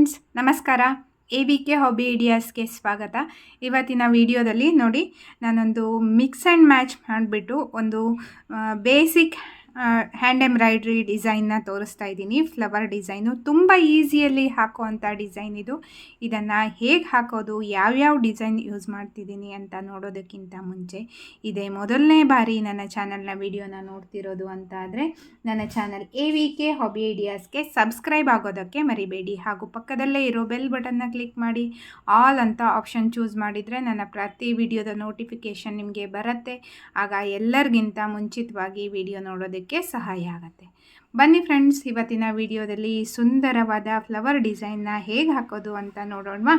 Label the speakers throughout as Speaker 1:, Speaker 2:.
Speaker 1: Friends, ನಮಸ್ಕಾರ. A V K hobby ಐಡಿಯಾಸ್ಗೆ ಸ್ವಾಗತ. ಇವತ್ತಿನ ವಿಡಿಯೋದಲ್ಲಿ ನೋಡಿ, ನಾನೊಂದು ಮಿಕ್ಸ್ ಆ್ಯಂಡ್ ಮ್ಯಾಚ್ ಮಾಡಿಬಿಟ್ಟು ಒಂದು ಬೇಸಿಕ್ ಹ್ಯಾಂಡ್ ಎಂಬ್ರಾಯ್ಡ್ರಿ ಡಿಸೈನ್ನ ತೋರಿಸ್ತಾ ಇದ್ದೀನಿ. ಫ್ಲವರ್ ಡಿಸೈನು ತುಂಬ ಈಸಿಯಲ್ಲಿ ಹಾಕುವಂಥ ಡಿಸೈನ್ ಇದು. ಇದನ್ನು ಹೇಗೆ ಹಾಕೋದು, ಯಾವ್ಯಾವ ಡಿಸೈನ್ ಯೂಸ್ ಮಾಡ್ತಿದ್ದೀನಿ ಅಂತ ನೋಡೋದಕ್ಕಿಂತ ಮುಂಚೆ ಇದೇ ಮೊದಲನೇ ಬಾರಿ ನನ್ನ ಚಾನಲ್ನ ವಿಡಿಯೋನ ನೋಡ್ತಿರೋದು ಅಂತ ಆದರೆ ನನ್ನ channel A V K hobby ಐಡಿಯಾಸ್ಗೆ subscribe ಆಗೋದಕ್ಕೆ ಮರಿಬೇಡಿ. ಹಾಗೂ ಪಕ್ಕದಲ್ಲೇ ಇರೋ ಬೆಲ್ ಬಟನ್ನ ಕ್ಲಿಕ್ ಮಾಡಿ. ಆಲ್ ಅಂತ ಆಪ್ಷನ್ ಚೂಸ್ ಮಾಡಿದರೆ ನನ್ನ ಪ್ರತಿ ವಿಡಿಯೋದ ನೋಟಿಫಿಕೇಷನ್ ನಿಮಗೆ ಬರುತ್ತೆ. ಆಗ ಎಲ್ಲರಿಗಿಂತ ಮುಂಚಿತವಾಗಿ ವಿಡಿಯೋ ನೋಡೋದಕ್ಕೆ ಸಹಾಯ ಆಗುತ್ತೆ. ಬನ್ನಿ ಫ್ರೆಂಡ್ಸ್, ಇವತ್ತಿನ ವಿಡಿಯೋದಲ್ಲಿ ಸುಂದರವಾದ ಫ್ಲವರ್ ಡಿಸೈನ್ನ ಹೇಗೆ ಹಾಕೋದು ಅಂತ ನೋಡೋಣವಾ?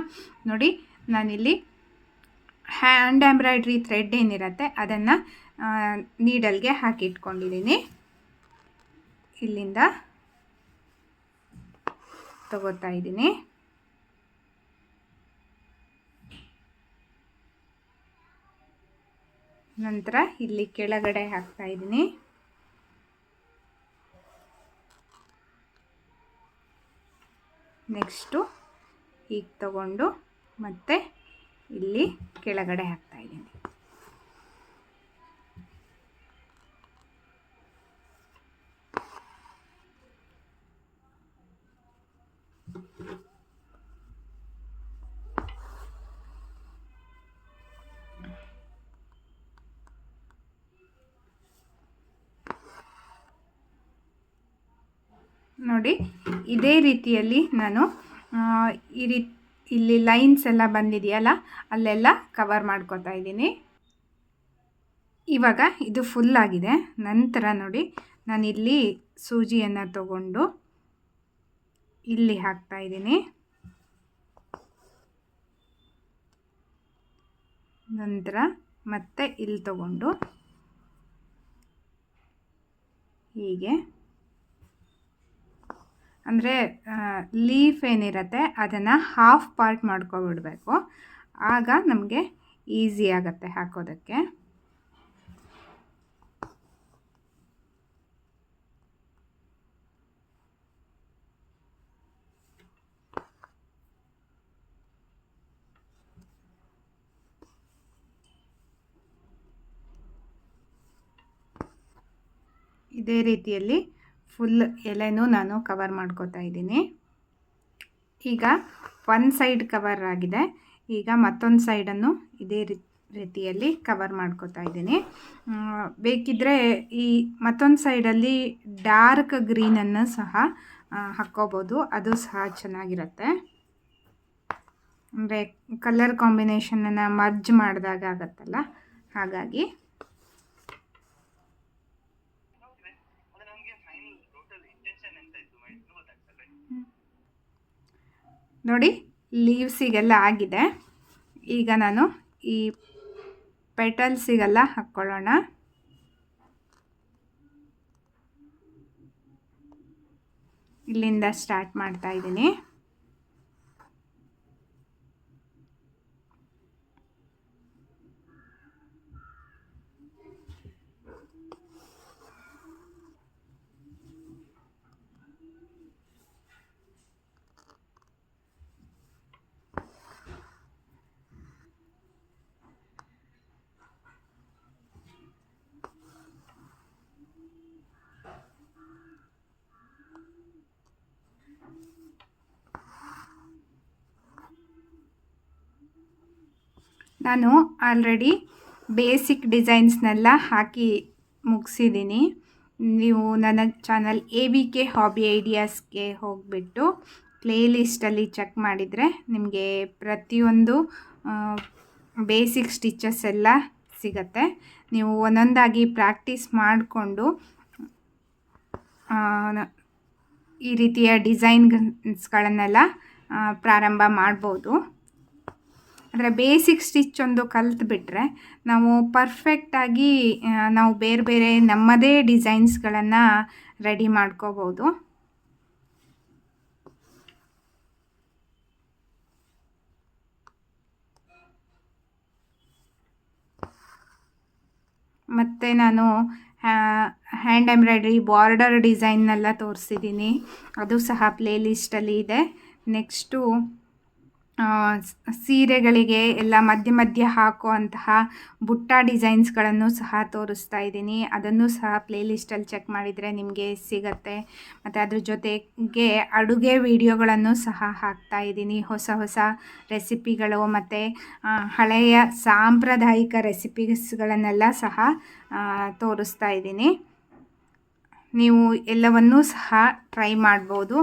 Speaker 1: ನೋಡಿ, ನಾನಿಲ್ಲಿ ಹ್ಯಾಂಡ್ ಎಂಬ್ರಾಯ್ಡ್ರಿ ಥ್ರೆಡ್ ಏನಿರುತ್ತೆ, ಅದನ್ನು ನೀಡಲ್ಗೆ ಹಾಕಿಟ್ಕೊಂಡಿದ್ದೀನಿ. ಇಲ್ಲಿಂದ ತಗೋತಾ ಇದ್ದೀನಿ. ನಂತರ ಇಲ್ಲಿ ಕೆಳಗಡೆ ಹಾಕ್ತಾ ಇದ್ದೀನಿ. ನೆಕ್ಸ್ಟು ಹೀಗೆ ತಗೊಂಡು ಮತ್ತೆ ಇಲ್ಲಿ ಕೆಳಗಡೆ ಹಾಕ್ತಾ ನೋಡಿ, ಇದೇ ರೀತಿಯಲ್ಲಿ ನಾನು ಈ ರೀ, ಇಲ್ಲಿ ಲೈನ್ಸ್ ಎಲ್ಲ ಬಂದಿದೆಯಲ್ಲ, ಅಲ್ಲೆಲ್ಲ ಕವರ್ ಮಾಡ್ಕೋತಾ ಇದ್ದೀನಿ. ಇವಾಗ ಇದು ಫುಲ್ ಆಗಿದೆ. ನಂತರ ನೋಡಿ ನಾನಿಲ್ಲಿ ಸೂಜಿಯನ್ನು ತಗೊಂಡು ಇಲ್ಲಿ ಹಾಕ್ತಾ ಇದ್ದೀನಿ. ನಂತರ ಮತ್ತೆ ಇಲ್ಲಿ ತಗೊಂಡು, ಹೀಗೆ. ಅಂದರೆ ಲೀಫ್ ಏನಿರುತ್ತೆ ಅದನ್ನು ಹಾಫ್ ಪಾರ್ಟ್ ಮಾಡ್ಕೊಬಿಡಬೇಕು. ಆಗ ನಮಗೆ ಈಸಿ ಆಗುತ್ತೆ ಹಾಕೋದಕ್ಕೆ. ಇದೇ ರೀತಿಯಲ್ಲಿ ಫುಲ್ ಎಲೆನೂ ನಾನು ಕವರ್ ಮಾಡ್ಕೋತಾ ಇದ್ದೀನಿ. ಈಗ ಒಂದು ಸೈಡ್ ಕವರ್ ಆಗಿದೆ. ಈಗ ಮತ್ತೊಂದು ಸೈಡನ್ನು ಇದೇ ರೀತಿಯಲ್ಲಿ ಕವರ್ ಮಾಡ್ಕೋತಾ ಇದ್ದೀನಿ. ಬೇಕಿದ್ದರೆ ಈ ಮತ್ತೊಂದು ಸೈಡಲ್ಲಿ ಡಾರ್ಕ್ ಗ್ರೀನನ್ನು ಸಹ ಹಾಕ್ಕೋಬೋದು. ಅದು ಸಹ ಚೆನ್ನಾಗಿರುತ್ತೆ. ಅಂದರೆ ಕಲರ್ ಕಾಂಬಿನೇಷನನ್ನು ಮರ್ಜ್ ಮಾಡಿದಾಗ ಆಗತ್ತಲ್ಲ? ಹಾಗಾಗಿ ನೋಡಿ ಲೀವ್ಸಿಗೆಲ್ಲ ಆಗಿದೆ. ಈಗ ನಾನು ಈ ಪೆಟಲ್ಸಿಗೆಲ್ಲ ಹಾಕ್ಕೊಳ್ಳೋಣ. ಇಲ್ಲಿಂದ ಸ್ಟಾರ್ಟ್ ಮಾಡ್ತಾ ಇದ್ದೀನಿ. ನಾನು ಆಲ್ರೆಡಿ ಬೇಸಿಕ್ ಡಿಸೈನ್ಸ್ನೆಲ್ಲ ಹಾಕಿ ಮುಗಿಸಿದ್ದೀನಿ ನೀವು ನನ್ನ channel A V K hobby ಐಡಿಯಾಸ್ಗೆ ಹೋಗಿಬಿಟ್ಟು ಪ್ಲೇಲಿಸ್ಟಲ್ಲಿ ಚೆಕ್ ಮಾಡಿದರೆ ನಿಮಗೆ ಪ್ರತಿಯೊಂದು ಬೇಸಿಕ್ ಸ್ಟಿಚಸ್ ಎಲ್ಲ ಸಿಗತ್ತೆ. ನೀವು ಒಂದೊಂದಾಗಿ ಪ್ರಾಕ್ಟೀಸ್ ಮಾಡಿಕೊಂಡು ಈ ರೀತಿಯ ಡಿಸೈನ್ಸ್ಗಳನ್ನೆಲ್ಲ ಪ್ರಾರಂಭ ಮಾಡ್ಬೋದು. ಅಂದರೆ ಬೇಸಿಕ್ ಸ್ಟಿಚ್ ಒಂದು ಕಲ್ತುಬಿಟ್ರೆ ನಾವು ಪರ್ಫೆಕ್ಟಾಗಿ ನಾವು ಬೇರೆ ಬೇರೆ ನಮ್ಮದೇ ಡಿಸೈನ್ಸ್ಗಳನ್ನು ರೆಡಿ ಮಾಡ್ಕೋಬೋದು ಮತ್ತು ನಾನು ಹ್ಯಾಂಡ್ ಎಂಬ್ರಾಯ್ಡ್ರಿ ಬಾರ್ಡರ್ ಡಿಸೈನ್ನೆಲ್ಲ ತೋರಿಸಿದ್ದೀನಿ ಅದು ಸಹ ಪ್ಲೇಲಿಸ್ಟಲ್ಲಿ ಇದೆ. ನೆಕ್ಸ್ಟು ಸೀರೆಗಳಿಗೆ ಎಲ್ಲ ಮಧ್ಯೆ ಮಧ್ಯೆ ಹಾಕುವಂತಹ ಬುಟ್ಟ ಡಿಸೈನ್ಸ್ಗಳನ್ನು ಸಹ ತೋರಿಸ್ತಾ ಇದ್ದೀನಿ. ಅದನ್ನು ಸಹ ಪ್ಲೇಲಿಸ್ಟಲ್ಲಿ ಚೆಕ್ ಮಾಡಿದರೆ ನಿಮಗೆ ಸಿಗತ್ತೆ. ಮತ್ತು ಅದ್ರ ಜೊತೆಗೆ ಅಡುಗೆ ವಿಡಿಯೋಗಳನ್ನು ಸಹ ಹಾಕ್ತಾ ಇದ್ದೀನಿ. ಹೊಸ ಹೊಸ ರೆಸಿಪಿಗಳು ಮತ್ತು ಹಳೆಯ ಸಾಂಪ್ರದಾಯಿಕ ರೆಸಿಪೀಸ್ಗಳನ್ನೆಲ್ಲ ಸಹ ತೋರಿಸ್ತಾ ಇದ್ದೀನಿ. ನೀವು ಎಲ್ಲವನ್ನೂ ಸಹ ಟ್ರೈ ಮಾಡ್ಬೋದು.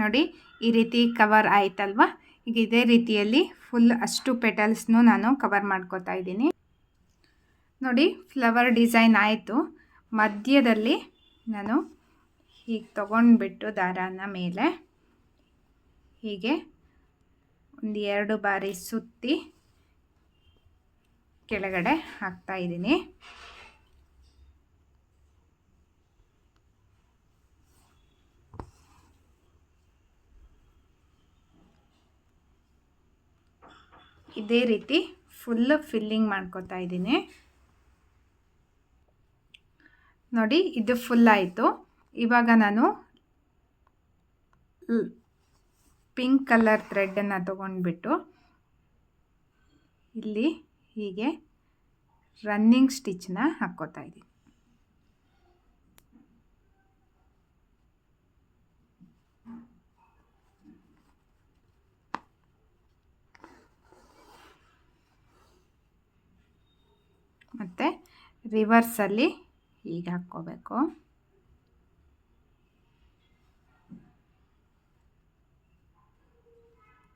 Speaker 1: ನೋಡಿ ಈ ರೀತಿ ಕವರ್ ಆಯ್ತಲ್ವ? ಈಗ ಇದೇ ರೀತಿಯಲ್ಲಿ ಫುಲ್ ಅಷ್ಟು ಪೆಟಲ್ಸ್ನು ನಾನು ಕವರ್ ಮಾಡ್ಕೋತಾ ಇದ್ದೀನಿ. ನೋಡಿ ಫ್ಲವರ್ ಡಿಸೈನ್ ಆಯಿತು. ಮಧ್ಯದಲ್ಲಿ ನಾನು ಹೀಗೆ ತೊಗೊಂಡ್ಬಿಟ್ಟು ದಾರಾನ ಮೇಲೆ ಹೀಗೆ ಒಂದು ಎರಡು ಬಾರಿ ಸುತ್ತಿ ಕೆಳಗಡೆ ಹಾಕ್ತಾ ಇದ್ದೀನಿ. ಇದೇ ರೀತಿ ಫುಲ್ ಫಿಲ್ಲಿಂಗ್ ಮಾಡ್ಕೋತಾ ಇದ್ದೀನಿ. ನೋಡಿ, ಇದು ಫುಲ್ ಆಯಿತು. ಇವಾಗ ನಾನು ಪಿಂಕ್ ಕಲರ್ ಥ್ರೆಡ್ಡನ್ನು ತೊಗೊಂಡ್ಬಿಟ್ಟು ಇಲ್ಲಿ ಹೀಗೆ ರನ್ನಿಂಗ್ ಸ್ಟಿಚ್ನ ಹಾಕ್ಕೋತಾ ಇದ್ದೀನಿ. ಮತ್ತು ರಿವರ್ಸಲ್ಲಿ ಹೀಗೆ ಹಾಕ್ಕೋಬೇಕು.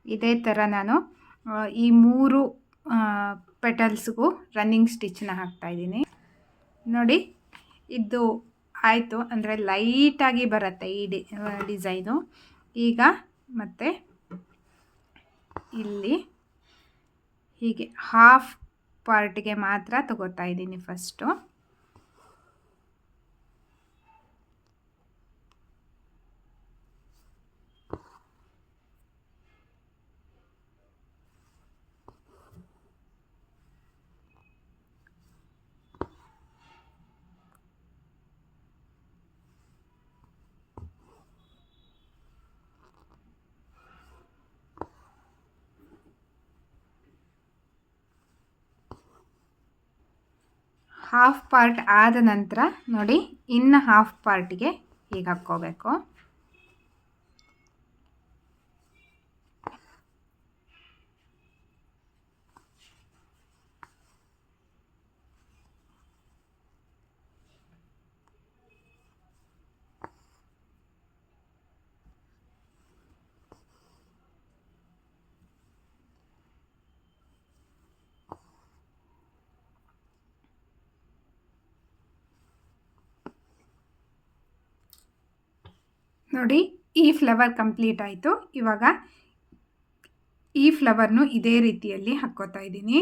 Speaker 1: ಇದೇ ಥರ ನಾನು ಈ ಮೂರು ಪೆಟಲ್ಸ್ಗೂ ರನ್ನಿಂಗ್ ಸ್ಟಿಚ್ನ ಹಾಕ್ತಾಯಿದ್ದೀನಿ ನೋಡಿ, ಇದು ಆಯಿತು. ಅಂದರೆ ಲೈಟಾಗಿ ಬರುತ್ತೆ ಈ ಡಿ ಡಿಸೈನು ಈಗ ಮತ್ತು ಇಲ್ಲಿ ಹೀಗೆ ಹಾಫ್ ಪಾರ್ಟ್ಗೆ ಮಾತ್ರ ತಗೋತಾ ಇದ್ದೀನಿ ಫಸ್ಟು. ಹಾಫ್ ಪಾರ್ಟ್ ಆದ ನಂತರ ನೋಡಿ ಇನ್ನು ಹಾಫ್ ಪಾರ್ಟಿಗೆ ಹೀಗೆ ಹಾಕ್ಕೋಬೇಕು. ನೋಡಿ, ಈ ಫ್ಲವರ್ ಕಂಪ್ಲೀಟ್ ಆಯಿತು. ಇವಾಗ ಈ ಫ್ಲವರ್ನು ಇದೇ ರೀತಿಯಲ್ಲಿ ಹಾಕ್ಕೋತಾ ಇದ್ದೀನಿ.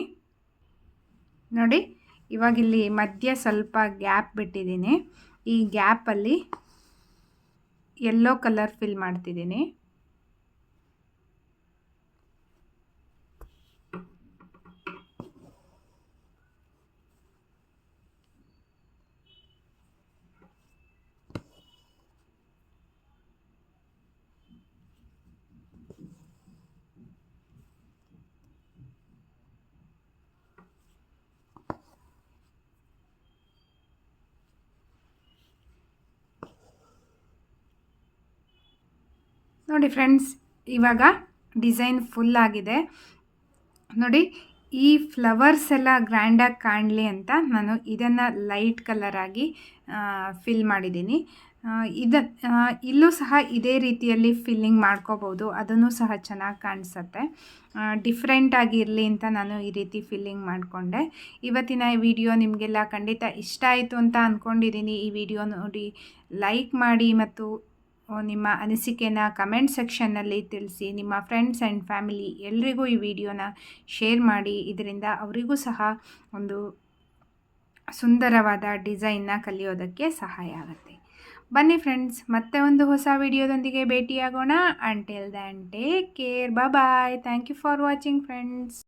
Speaker 1: ನೋಡಿ, ಇವಾಗ ಇಲ್ಲಿ ಮಧ್ಯ ಸ್ವಲ್ಪ ಗ್ಯಾಪ್ ಬಿಟ್ಟಿದ್ದೀನಿ. ಈ ಗ್ಯಾಪಲ್ಲಿ ಯೆಲ್ಲೋ ಕಲರ್ ಫಿಲ್ ಮಾಡ್ತಿದ್ದೀನಿ. ನೋಡಿ ಫ್ರೆಂಡ್ಸ್, ಇವಾಗ ಡಿಸೈನ್ ಫುಲ್ ಆಗಿದೆ. ನೋಡಿ, ಈ ಫ್ಲವರ್ಸ್ ಎಲ್ಲ ಗ್ರ್ಯಾಂಡಾಗಿ ಕಾಣಲಿ ಅಂತ ನಾನು ಇದನ್ನು ಲೈಟ್ ಕಲರಾಗಿ ಫಿಲ್ ಮಾಡಿದ್ದೀನಿ. ಇದ ಇಲ್ಲೂ ಸಹ ಇದೇ ರೀತಿಯಲ್ಲಿ ಫಿಲ್ಲಿಂಗ್ ಮಾಡ್ಕೋಬೋದು. ಅದನ್ನು ಸಹ ಚೆನ್ನಾಗಿ ಕಾಣಿಸುತ್ತೆ. ಡಿಫ್ರೆಂಟ್ ಆಗಿರಲಿ ಅಂತ ನಾನು ಈ ರೀತಿ ಫಿಲ್ಲಿಂಗ್ ಮಾಡಿಕೊಂಡೆ. ಇವತ್ತಿನ ಈ ವಿಡಿಯೋ ನಿಮಗೆಲ್ಲ ಖಂಡಿತ ಇಷ್ಟ ಆಯಿತು ಅಂತ ಅಂದ್ಕೊಂಡಿದ್ದೀನಿ ಈ ವಿಡಿಯೋ ನೋಡಿ ಲೈಕ್ ಮಾಡಿ ಮತ್ತು ನಿಮ್ಮ ಅನಿಸಿಕೆನ ಕಮೆಂಟ್ ಸೆಕ್ಷನ್ನಲ್ಲಿ ತಿಳಿಸಿ, ನಿಮ್ಮ ಫ್ರೆಂಡ್ಸ್ ಆ್ಯಂಡ್ ಫ್ಯಾಮಿಲಿ ಎಲ್ರಿಗೂ ಈ ವಿಡಿಯೋನ ಶೇರ್ ಮಾಡಿ, ಇದರಿಂದ ಅವರಿಗೂ ಸಹ ಒಂದು ಸುಂದರವಾದ ಡಿಸೈನ್ನ ಕಲಿಯೋದಕ್ಕೆ ಸಹಾಯ ಆಗುತ್ತೆ. ಬನ್ನಿ ಫ್ರೆಂಡ್ಸ್, ಮತ್ತೆ ಒಂದು ಹೊಸ ವಿಡಿಯೋದೊಂದಿಗೆ ಭೇಟಿಯಾಗೋಣ. Until then take care bye thank you for watching friends